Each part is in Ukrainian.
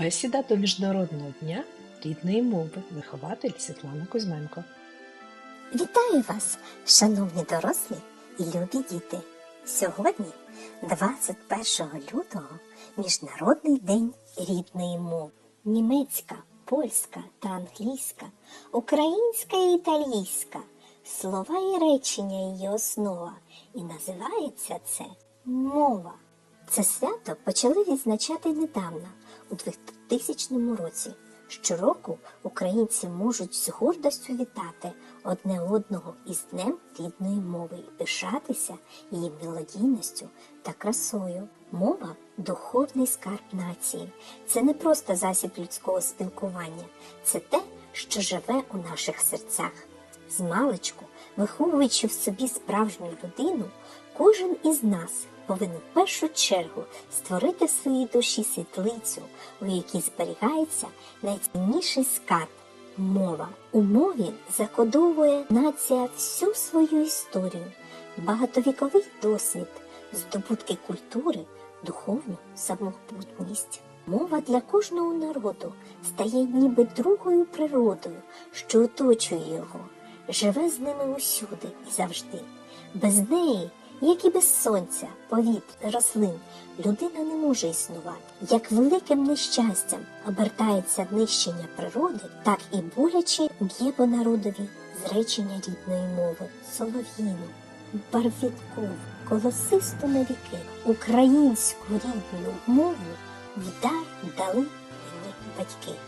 Бесіда до Міжнародного дня рідної мови. Вихователь Світлана Кузьменко. Вітаю вас, шановні дорослі і любі діти. Сьогодні, 21 лютого, Міжнародний день рідної мови. Німецька, польська та англійська, українська і італійська, слова і речення її основа. І називається це мова. Це свято почали відзначати недавно, у 2000 році. Щороку українці можуть з гордостю вітати одне одного із Днем рідної мови і пишатися її мелодійністю та красою. Мова духовний скарб нації. Це не просто засіб людського спілкування, це те, що живе у наших серцях. З виховуючи в собі справжню людину, кожен із нас повинен в першу чергу створити в своїй душі світлицю, у якій зберігається найцінніший скарб мова. У мові закодовує нація всю свою історію, багатовіковий досвід, здобутки культури, духовну самобутність. Мова для кожного народу стає ніби другою природою, що оточує його, живе з ними усюди і завжди. Без неї як і без сонця, повітря, рослин, людина не може існувати. Як великим нещастям обертається нищення природи, так і боляче б'є по народові зречення рідної мови, солов'їну, барвіткову, колосисту на віки, українську рідну мову вдар дали мені батьки.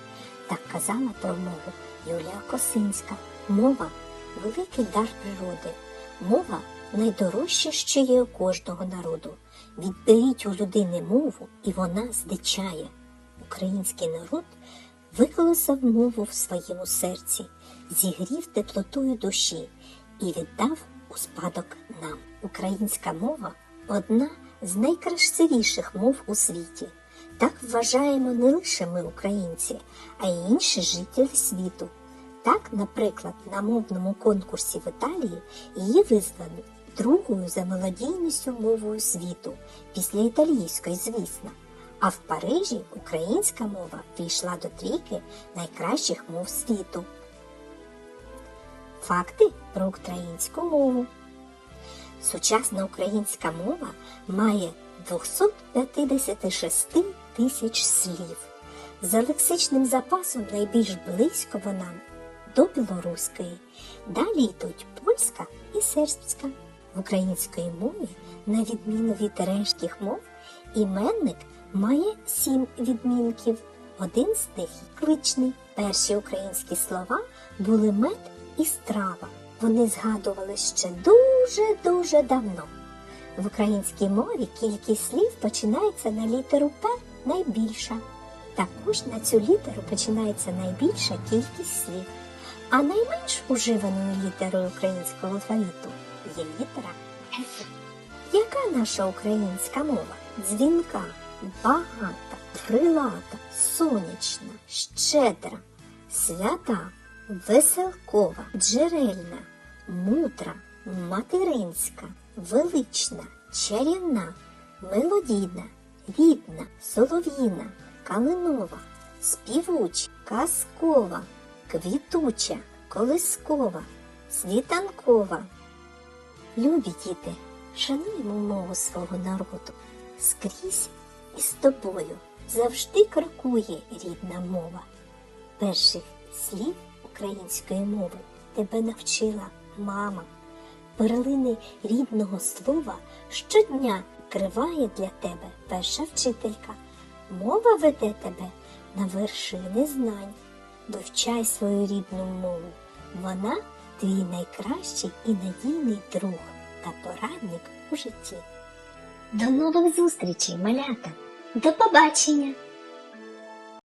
Так казала про мову Юлія Косинська. Мова великий дар природи. Мова найдорожче, що є у кожного народу. Відберіть у людини мову, і вона здичає. Український народ виколосав мову в своєму серці, зігрів теплотою душі і віддав у спадок нам. Українська мова одна з найкрасивіших мов у світі. Так вважаємо не лише ми, українці, а й інші жителі світу. Так, наприклад, на мовному конкурсі в Італії її визнано другою за мелодійністю мовою світу, після італійської, звісно. А в Парижі українська мова війшла до трійки найкращих мов світу. Факти про українську мову. Сучасна українська мова має 256 тисяч слів. За лексичним запасом найбільш близько вона до білоруської. Далі йдуть польська і сербська. В українській мові, на відміну від рештких мов, іменник має сім відмінків. Один з них кличний. Перші українські слова були мед і страва. Вони згадували ще дуже-дуже давно. В українській мові кількість слів починається на літеру П найбільша. Також на цю літеру починається найбільша кількість слів. А найменш уживаною літерою українського алфавіту літера Ф. Яка наша українська мова? Дзвінка, багата, крилата, сонячна, щедра, свята, веселкова, джерельна, мудра, материнська, велична, чарівна, мелодійна, рідна, солов'їна, калинова, співуча, казкова, квітуча, колискова, світанкова. Любі діти, шануємо мову свого народу. Скрізь із тобою завжди крокує рідна мова. Перших слів української мови тебе навчила мама. Перлини рідного слова щодня криває для тебе перша вчителька. Мова веде тебе на вершини знань. Вивчай свою рідну мову. Вона твій найкращий і надійний друг та порадник у житті. До нових зустрічей, малята! До побачення!